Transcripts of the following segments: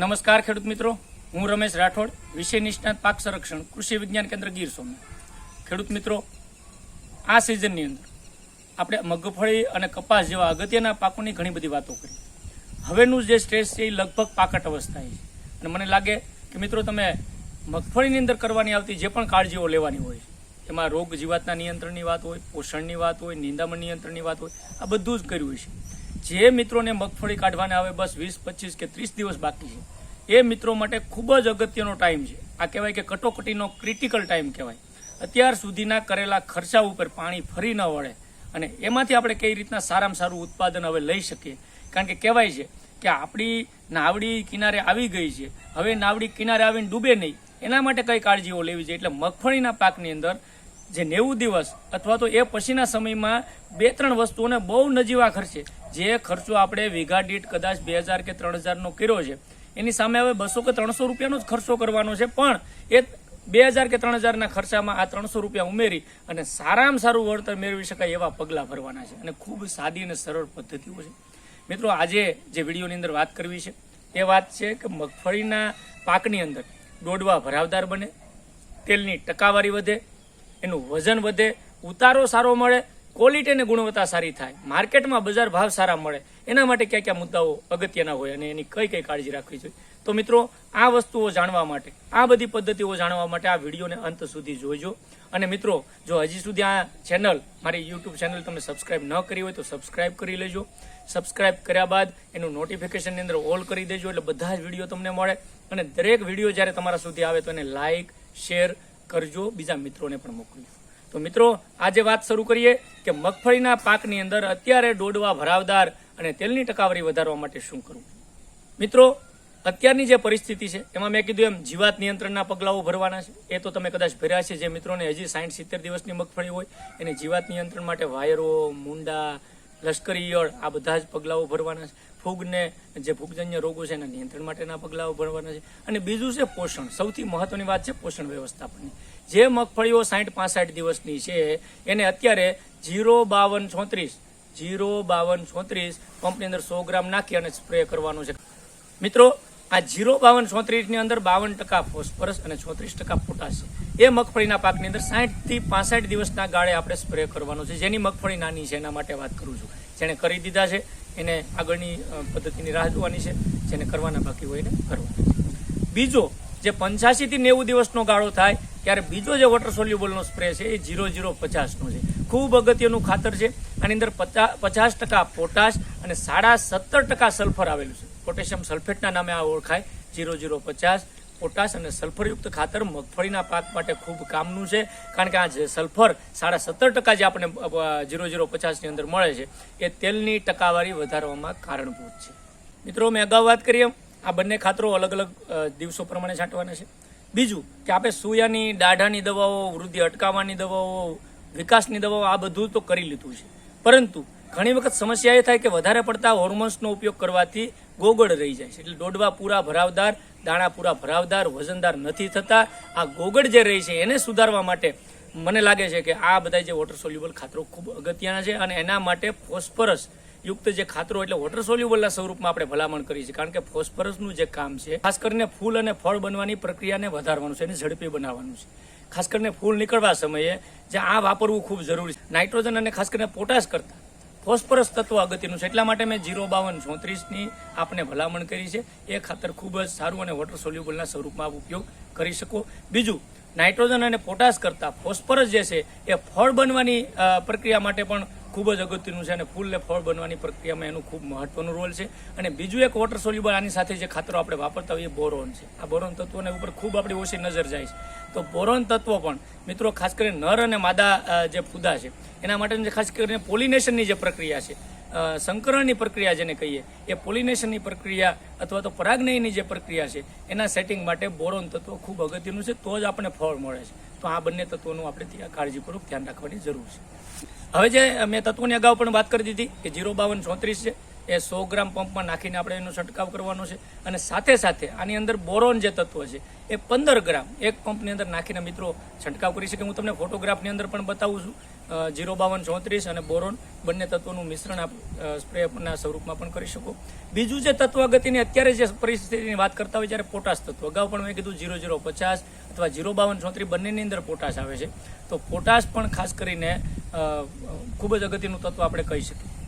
નમસ્કાર ખેડૂત મિત્રો. હું રમેશ રાઠોડ, વિષય નિષ્ણાત પાક સંરક્ષણ, કૃષિ વિજ્ઞાન કેન્દ્ર ગીર સોમનાથ. ખેડૂત મિત્રો, આ સિઝનની અંદર આપણે મગફળી અને કપાસ જેવા અગત્યના પાકોની ઘણી બધી વાતો કરી. હવેનું જે સ્ટેજ છે એ લગભગ પાકટ અવસ્થાએ છે. અને મને લાગે કે મિત્રો તમે મગફળીની અંદર કરવાની આવતી જે પણ કાળજીઓ લેવાની હોય, એમાં રોગ જીવાતના નિયંત્રણની વાત હોય, પોષણની વાત હોય, નિંદામણ નિયંત્રણની વાત હોય, આ બધું જ કર્યું છે. જે મિત્રોને મગફળી કાઢવાને આવે બસ વીસ, પચીસ કે ત્રીસ દિવસ બાકી છે, એ મિત્રો માટે ખૂબ જ અગત્યનો ટાઈમ છે. આ કહેવાય કે કટોકટીનો ક્રિટિકલ ટાઈમ કહેવાય. અત્યાર સુધીના કરેલા ખર્ચા ઉપર પાણી ફરી ન વળે અને એમાંથી આપણે કઈ રીતના સારામાં સારું ઉત્પાદન હવે લઈ શકીએ. કારણ કે કહેવાય છે કે આપણી નાવડી કિનારે આવી ગઈ છે. હવે નાવડી કિનારે આવીને ડૂબે નહીં. એના માટે કઈ કાળજીઓ લેવી છે એટલે મગફળીના પાકની અંદર જે નેવું દિવસ અથવા તો એ પછીના સમયમાં બે ત્રણ વસ્તુઓને બહુ નજીવા ખર્ચે. જે ખર્ચો આપણે વીઘા દીઠ કદાચ બે હજાર કે ત્રણ હજારનો કર્યો છે, એની સામે હવે બસો કે ત્રણસો રૂપિયાનો જ ખર્ચો કરવાનો છે. પણ એ બે હજાર કે ત્રણ હજારના ખર્ચામાં આ ત્રણસો રૂપિયા ઉમેરી અને સારામાં સારું વળતર મેળવી શકાય એવા પગલાં ભરવાના છે. અને ખૂબ સાદી અને સરળ પદ્ધતિઓ છે. મિત્રો, આજે જે વિડીયોની અંદર વાત કરવી છે, એ વાત છે કે મગફળીના પાકની અંદર દોડવા ભરાવદાર બને, તેલની ટકાવારી વધે, એનું વજન વધે, ઉતારો સારો મળે ક્વોલિટી અને ગુણવત્તા સારી થાય. માર્કેટમાં બજાર ભાવ સારા મળે. એના માટે કયા કયા મુદ્દાઓ અગત્યના હોય અને એની કઈ કઈ કાળજી રાખવી જોઈએ. તો મિત્રો, આ વસ્તુઓ જાણવા માટે, આ બધી પદ્ધતિઓ જાણવા માટે આ વિડીયોને અંત સુધી જોઈજો અને મિત્રો, જો હજી સુધી આ ચેનલ મારી યુટ્યુબ ચેનલ તમે સબસ્ક્રાઇબ ન કરી હોય તો સબસ્ક્રાઇબ કરી લેજો. સબસ્ક્રાઇબ કર્યા બાદ એનું નોટિફિકેશનની અંદર ઓલ કરી દેજો એટલે બધા જ વીડિયો તમને મળે. અને દરેક વીડિયો જ્યારે તમારા સુધી આવે તો એને લાઇક શેર કરજો. બીજા મિત્રોને પણ મોકલજો. તો મિત્રો, આજે વાત શરૂ કરીએ કે મગફળીના પાકની અંદર અત્યારે દોડવા ભરાવદાર અને તેલની ટકાવારી વધારવા માટે શું કરવું? મિત્રો, અત્યારની જે પરિસ્થિતિ છે, એમાં મેં કીધું એમ, જીવાત નિયંત્રણના પગલાઓ ભરવાના છે. એ તો તમે કદાચ ભર્યા છે જે મિત્રોને હજી સાઠ સિત્તેર દિવસની મગફળી હોય, એને જીવાત નિયંત્રણ માટે વાયરો, મુંડા, લશ્કરી આ બધા જ પગલાઓ ભરવાના છે. ફૂગને, જે ફૂગજન્ય રોગો છે, એના નિયંત્રણ માટેના પગલાઓ ભરવાના છે. અને બીજું છે પોષણ. સૌથી મહત્વની વાત છે પોષણ વ્યવસ્થાપનની. જે મગફળીઓ સાઠ પાસઠ દિવસની છે, એને અત્યારે જીરો બાવન છોત્રીસ, જીરો બાવન છોત્રીસ પંપની અંદર સો ગ્રામ નાખી અને સ્પ્રે કરવાનો છે. મિત્રો, આ જીરો બાવન છોત્રીસની અંદર બાવન ટકા ફોસ્ફરસ અને છોત્રીસ ટકા પોટાશ છે. એ મગફળીના પાકની અંદર સાઠથી પાસઠ દિવસના ગાળે આપણે સ્પ્રે કરવાનો છે. જેની મગફળી નાની છે, એના માટે વાત કરું છું. જેણે કરી દીધા છે, એને આગળની પદ્ધતિની રાહ જોવાની છે. જેને કરવાના બાકી હોય એને કરવાના બીજો, જે પંચ્યાસી થી નેવું દિવસનો ગાળો થાય, ત્યારે બીજો જે વોટર સોલ્યુબલનો સ્પ્રે છે, એ જીરો ઝીરો પચાસનો છે. ખૂબ અગત્યનું ખાતર છે. આની અંદર પચા- પચાસ ટકા પોટાશ અને સાડા સત્તર ટકા સલ્ફર આવેલું છે. પોટેશિયમ સલ્ફેટના નામે આ ઓળખાય. ઝીરો ઝીરો પચાસ પોટાશ અને સલ્ફરયુક્ત ખાતર મગફળીના પાક માટે ખૂબ કામનું છે. કારણ કે આ જે સલ્ફર સાડા સત્તર ટકા જે આપણને જીરો જીરો પચાસની અંદર મળે છે, એ તેલની ટકાવારી વધારવામાં કારણભૂત છે. મિત્રો મેં અગાઉ વાત કરી એમ, આ બંને ખાતરો અલગ અલગ દિવસો પ્રમાણે છાંટવાના છે. બીજું કે આપણે સૂયાની દાઢાની દવાઓ, વૃદ્ધિ અટકાવવાની દવાઓ, વિકાસની દવાઓ, આ બધું તો કરી લીધું છે. પરંતુ ઘણી વખત સમસ્યા એ થાય કે વધારે પડતા હોર્મોન્સનો ઉપયોગ કરવાથી ગોગળ રહી જાય છે. એટલે દોડવા પૂરા ભરાવદાર, દાણા પૂરા ભરાવદાર, વજનદાર નથી થતા. આ ગોગળ જે રહી છે એને સુધારવા માટે મને લાગે છે કે આ બધા જે વોટર સોલ્યુબલ ખાતરો ખૂબ અગત્યના છે અને એના માટે ફોસ્ફરસ યુક્ત જે ખાતરો એટલે વોટર સોલ્યુબલના સ્વરૂપમાં આપણે ભલામણ કરીએ છીએ. કારણ કે ફોસ્ફરસનું જે કામ છે, ખાસ કરીને ફૂલ અને ફળ બનવાની પ્રક્રિયાને વધારવાનું છે, એને ઝડપી બનાવવાનું છે. ખાસ કરીને ફૂલ નીકળવા સમયે જે આ વાપરવું ખૂબ જરૂરી છે. નાઇટ્રોજન અને ખાસ કરીને પોટાશ કરતા ફોસ્ફરસ તત્વ અગત્યનું છે. એટલા માટે મેં જીરો બાવન ચોત્રીસની આપણે ભલામણ કરી છે. એ ખાતર ખૂબ જ સારું અને વોટર સોલ્યુબલના સ્વરૂપમાં ઉપયોગ કરી શકો. બીજું, નાઇટ્રોજન અને પોટાશ કરતાં ફોસ્ફરસ જે છે, એ ફળ બનવાની પ્રક્રિયા માટે પણ ખૂબ જ અગત્યનું છે અને ફૂલ ફળ બનવાની પ્રક્રિયામાં એનું ખૂબ મહત્વનું રોલ છે. અને બીજું એક વોટર સોલ્યુબલ આની સાથે જે ખાતરો આપણે વાપરતા હોઈએ બોરોન છે. આ બોરોન તત્વોને ઉપર ખૂબ આપણી ઓછી નજર જાય છે. તો બોરોન તત્વો પણ મિત્રો, ખાસ કરીને નર અને માદા જે ફૂદા છે, એના માટેની ખાસ કરીને પોલિનેશનની જે પ્રક્રિયા છે સંકરણની પ્રક્રિયા જેને કહીએ, એ પોલિનેશનની પ્રક્રિયા અથવા તો પરાગનયની જે પ્રક્રિયા છે, એના સેટિંગ માટે બોરોન તત્વ ખૂબ અગત્યનું છે, તો જ આપણને ફળ મળે છે. તો આ બંને તત્વોનું આપણે ત્યાં કાળજીપૂર્વક ધ્યાન રાખવાની જરૂર છે. હવે જે મેં તત્વોની અગાઉ પણ વાત કરી દીધી, કે જીરો બાવન ચોત્રીસ છે એ સો ગ્રામ પંપમાં નાખીને આપણે એનો છંટકાવ કરવાનો છે. અને સાથે સાથે આની અંદર બોરોન જે તત્વ છે, એ પંદર ગ્રામ એક પંપની અંદર નાખીને મિત્રો છંટકાવ કરી શકે. હું તમને ફોટોગ્રાફની અંદર પણ બતાવું છું. જીરો બાવન ચોત્રીસ અને બોરોન બંને તત્વોનું મિશ્રણ આપ સ્પ્રેના સ્વરૂપમાં પણ કરી શકો. બીજું જે તત્વગતિની અત્યારે જે પરિસ્થિતિની વાત કરતા હોય, જ્યારે પોટાશ તત્વ. અગાઉ પણ મેં કીધું જીરો જીરો પચાસ અથવા જીરો બાવન ચોત્રીસ બંનેની અંદર પોટાશ આવે છે. તો પોટાશ પણ ખાસ કરીને ખૂબ જ અગત્યનું તત્વ આપણે કહી શકીએ.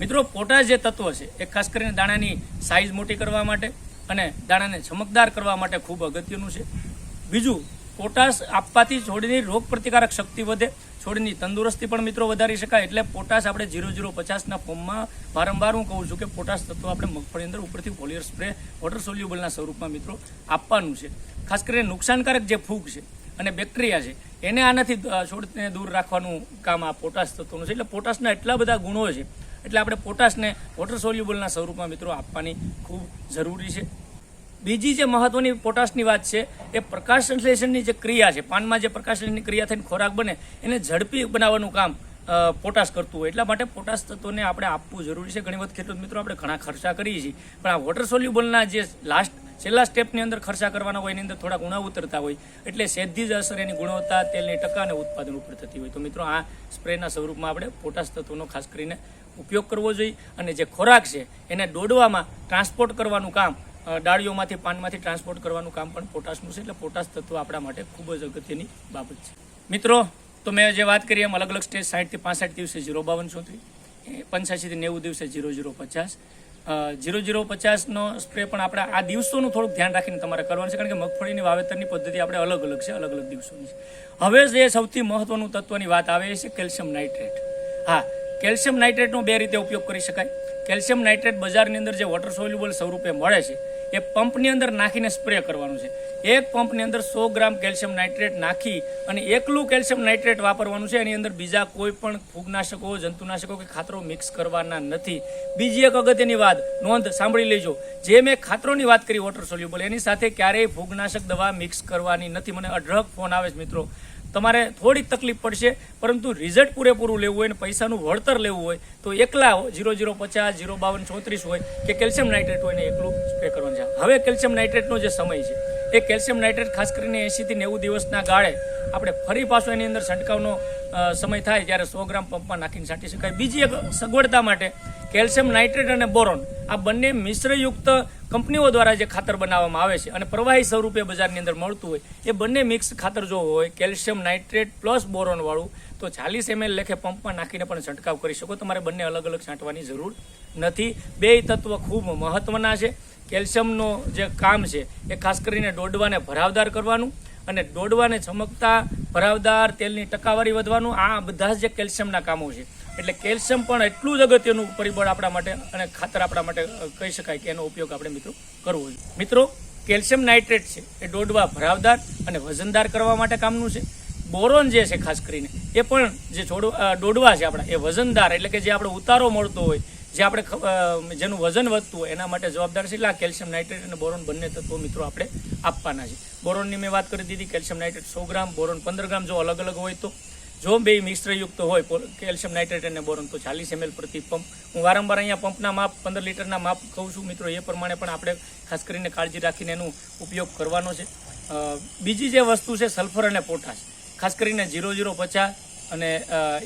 મિત્રો, પોટાશ જે તત્વ છે, એ ખાસ કરીને દાણાની સાઇઝ મોટી કરવા માટે અને દાણાને ચમકદાર કરવા માટે ખૂબ અગત્યનું છે. બીજું, પોટાશ આપવાથી છોડની રોગ પ્રતિકારક શક્તિ વધે, છોડની તંદુરસ્તી પણ મિત્રો વધારી શકાય. એટલે પોટાશ આપણે ઝીરો ઝીરો પચાસના ફોર્મમાં વારંવાર હું કહું છું કે પોટાશ તત્વ આપણે મગફળી અંદર ઉપરથી પોલિયર સ્પ્રે વોટર સોલ્યુબલના સ્વરૂપમાં મિત્રો આપવાનું છે. ખાસ કરીને નુકસાનકારક જે ફૂગ છે અને બેક્ટેરિયા છે. એને આનાથી છોડને દૂર રાખવાનું કામ આ પોટાશ તત્વનું છે. એટલે પોટાશના એટલા બધા ગુણો છે. એટલે આપણે પોટાશને વોટર સોલ્યુબલના સ્વરૂપમાં મિત્રો આપવાની ખૂબ જરૂરી છે. બીજી જે મહત્વની પોટાશની વાત છે, એ પ્રકાશ સંશ્લેષણની જે ક્રિયા છે, પાનમાં જે પ્રકાશ ક્રિયા થઈને ખોરાક બને, એને ઝડપી બનાવવાનું કામ પોટાશ કરતું હોય. એટલા માટે પોટાશ તત્વોને આપણે આપવું જરૂરી છે. ઘણી વખત ખેડૂત મિત્રો આપણે ઘણા ખર્ચા કરીએ છીએ. પણ આ વોટર સોલ્યુબલના જે લાસ્ટ છેલ્લા સ્ટેપની અંદર ખર્ચા કરવાના હોય એની અંદર થોડા ગુણા ઉતરતા હોય, એટલે સીધી જ અસર એની ગુણવત્તા, તેલની ટકા અને ઉત્પાદન ઉપર થતી હોય. તો મિત્રો, આ સ્પ્રેના સ્વરૂપમાં આપણે પોટાશ તત્વોનો ખાસ કરીને ઉપયોગ કરવો જોઈએ અને જે ખોરાક છે એને દોડવામાં ટ્રાન્સપોર્ટ કરવાનું કામ ડાળીઓમાંથી, પાનમાંથી ટ્રાન્સપોર્ટ કરવાનું કામ પણ પોટાશનું છે, એટલે પોટાશ તત્વ આપણા માટે ખૂબ જ અગત્યની બાબત છે. મિત્રો, તો મેં જે વાત કરી એમ અલગ અલગ સ્ટેજ સાઠથી પાસઠ દિવસે જીરો બાવન ચોત્રીસ પંચ્યાસીથી નેવું દિવસે જીરો જીરો પચાસ જીરો જીરો પચાસનો સ્પ્રે પણ આપણે આ દિવસોનું થોડુંક ધ્યાન રાખીને તમારે કરવાનું છે, કારણ કે મગફળીની વાવેતરની પદ્ધતિ આપણે અલગ અલગ છે, અલગ અલગ દિવસોની છે. હવે જે સૌથી મહત્વનું તત્વની વાત આવે છે કેલ્શિયમ નાઇટ્રેટ. હા, કેલ્શિયમ નાઇટ્રેટનો બે રીતે ઉપયોગ કરી શકાય. કેલ્શિયમ નાઇટ્રેટ બજારની અંદર જે વોટર સોલ્યુબલ સ્વરૂપે મળે છે એ પંપની અંદર નાખીને સ્પ્રે કરવાનું છે. એક પંપની અંદર સો ગ્રામ કેલ્શિયમ નાઇટ્રેટ નાખી અને એકલું કેલ્શિયમ નાઇટ્રેટ વાપરવાનું છે. એની અંદર બીજા કોઈ પણ ફૂગનાશકો, જંતુનાશકો કે ખાતરો મિક્સ કરવાના નથી. બીજી એક અગત્યની વાત, નોંધ સાંભળી લેજો. જે મેં ખાતરોની વાત કરી વોટર સોલ્યુબલ એની સાથે ક્યારેય ફૂગનાશક દવા મિક્સ કરવાની નથી. મને અઢળક ફોન આવે છે, મિત્રો. તમારે થોડીક તકલીફ પડશે, પરંતુ રિઝલ્ટ પૂરેપૂરું લેવું હોય ને પૈસાનું વળતર લેવું હોય, તો એકલા જીરો જીરો પચાસ જીરો બાવન, ચોત્રીસ હોય કે કેલ્શિયમ નાઇટ્રેટ હોય ને એકલું સ્પ્રે કરવાનું છે. હવે કેલ્શિયમ નાઇટ્રેટનો જે સમય છે એ કેલ્શિયમ નાઇટ્રેટ ખાસ કરીને એંશીથી નેવું દિવસના ગાળે આપણે ફરી પાછો એની અંદર છંટકાવનો સમય થાય ત્યારે સો ગ્રામ પંપમાં નાખીને છાંટી શકાય. બીજી એક સગવડતા માટે કેલ્શિયમ નાઇટ્રેટ અને બોરોન આ બંને મિશ્રયુક્ત કંપનીઓ દ્વારા જે ખાતર બનાવવામાં આવે છે અને પ્રવાહી સ્વરૂપે બજારની અંદર મળતું હોય, એ બંને મિક્સ ખાતર જો હોય, કેલ્શિયમ નાઇટ્રેટ પ્લસ બોરોન વાળું, તો ચાલીસ એમએલ લેખે પંપમાં નાખીને પણ છંટકાવ કરી શકો. તમારે બંને અલગ અલગ છાંટવાની જરૂર નથી. બે તત્વ ખૂબ મહત્વના છે. કેલ્શિયમનો જે કામ છે એ ખાસ કરીને દોડવાને ભરાવદાર કરવાનું અને દોડવાને ચમકતા ભરાવદાર તેલની ટકાવારી વધવાનું, આ બધા જ કેલ્શિયમના કામો છે. એટલે કેલ્શિયમ પણ એટલું જ અગત્યનું પરિબળ આપણા માટે અને ખાતર આપણા માટે કહી શકાય કે એનો ઉપયોગ આપણે મિત્રો કરવો જોઈએ. મિત્રો, કેલ્શિયમ નાઇટ્રેટ છે, એ દોડવા ભરાવદાર અને વજનદાર કરવા માટે કામનું છે. બોરોન જે છે ખાસ કરીને, એ પણ જે છોડ ડોડવા છે આપણા, એ વજનદાર એટલે કે જે આપણે ઉતારો મળતો હોય જે આપણે જેનું વજન વધતું હોય એના માટે જવાબદાર છે એટલે આ કેલ્શિયમ નાઇટ્રેટ અને બોરોન બંને તત્વો મિત્રો આપણે આપવાના છે. બોરોનની મેં વાત કરી દીધી, કેલ્શિયમ નાઇટ્રેટ સો ગ્રામ, બોરોન પંદર ગ્રામ, જો અલગ અલગ હોય તો. જો બે મિશ્રયુક્ત હોય કેલ્શિયમ નાઇટ્રેટ અને બોરોન, તો ચાલીસ એમએલ પ્રતિ પંપ. હું વારંવાર અહીંયા પંપના માપ, પંદર લીટરના માપ કહું છું મિત્રો, એ પ્રમાણે પણ આપણે ખાસ કરીને કાળજી રાખીને એનો ઉપયોગ કરવાનો છે. બીજી જે વસ્તુ છે, સલ્ફર અને પોટાશ. ખાસ કરીને ઝીરો ઝીરો પચાસ અને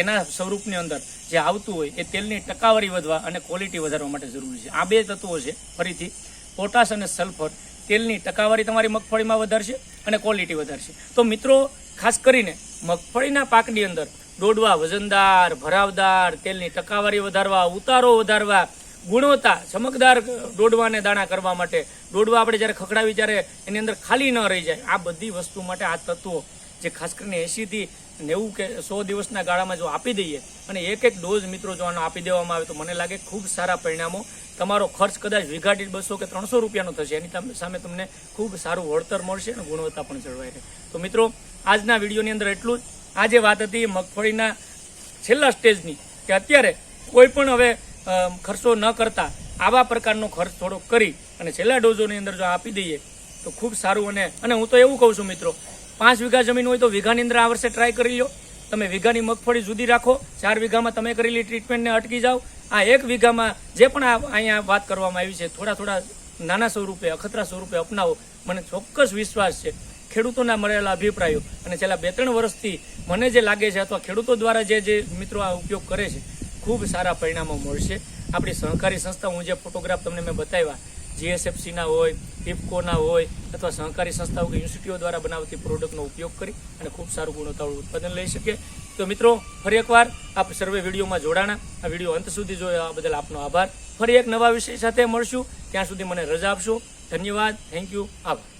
એના સ્વરૂપની અંદર જે આવતું હોય એ તેલની ટકાવારી વધવા અને ક્વોલિટી વધારવા માટે જરૂરી છે. આ બે તત્વો છે. ફરીથી પોટાશ અને સલ્ફર તેલની ટકાવારી તમારી મગફળીમાં વધારશે અને ક્વોલિટી વધારશે. તો મિત્રો, ખાસ કરીને મગફળીના પાકની અંદર દોડવા, વજનદાર, ભરાવદાર, તેલની ટકાવારી વધારવા, ઉતારો વધારવા, ગુણવત્તા, ચમકદાર દોડવાને દાણા કરવા માટે, દોડવા આપણે જ્યારે ખખડાવી ત્યારે એની અંદર ખાલી ન રહી જાય, આ બધી વસ્તુ માટે આ તત્વો, જે ખાસ કરીને એંશીથી નેવું કે સો દિવસના ગાળામાં જો આપી દઈએ અને એક એક ડોઝ મિત્રો જો આનો આપી દેવામાં આવે તો મને લાગે ખૂબ સારા પરિણામો. તમારો ખર્ચ કદાચ વીઘા બસો કે ત્રણસો રૂપિયાનો થશે. એની સામે તમને ખૂબ સારું વળતર મળશે અને ગુણવત્તા પણ જળવાઈ રહે. તો મિત્રો, આજના વિડીયોની અંદર એટલું જ. આ જે વાત હતી મગફળીના છેલ્લા સ્ટેજની કે અત્યારે કોઈ પણ હવે ખર્ચો ન કરતા આવા પ્રકારનો ખર્ચ થોડો કરી અને છેલ્લા ડોઝોની અંદર જો આપી દઈએ તો ખૂબ સારું અને અને હું તો એવું કહું છું મિત્રો પાંચ વીઘા જમીન હોય તો વીઘાની અંદર આ વર્ષે ટ્રાય કરી લો તમે વીઘાની મગફળી જુદી રાખો, ચાર વીઘામાં તમે કરેલી ટ્રીટમેન્ટને અટકી જાઓ. આ એક વીઘામાં જે પણ અહીંયા વાત કરવામાં આવી છે, થોડા થોડા નાના સ્વરૂપે, અખતરા સ્વરૂપે અપનાવો. મને ચોક્કસ વિશ્વાસ છે. ખેડૂતોના મળેલા અભિપ્રાયો અને છેલ્લા બે ત્રણ વર્ષથી મને જે લાગે છે અથવા ખેડૂતો દ્વારા જે જે મિત્રો આ ઉપયોગ કરે છે, ખૂબ સારા પરિણામો મળશે. આપણી સહકારી સંસ્થા, હું જે ફોટોગ્રાફ તમને મેં બતાવ્યા જીએસએફસીના હોય ઇફકોના હોય, અથવા સહકારી સંસ્થાઓ કે યુનિવર્સિટીઓ દ્વારા બનાવતી પ્રોડક્ટનો ઉપયોગ કરી અને ખૂબ સારું ગુણવત્તાવાળું ઉત્પાદન લઈ શકે. તો મિત્રો, ફરી એકવાર આપ સર્વે વિડીયોમાં જોડાણા. આ વીડિયો અંત સુધી જોયા બદલ આપનો આભાર. ફરી એક નવા વિષય સાથે મળશું. ત્યાં સુધી મને રજા આપશો. ધન્યવાદ. થેન્ક યુ આભાર.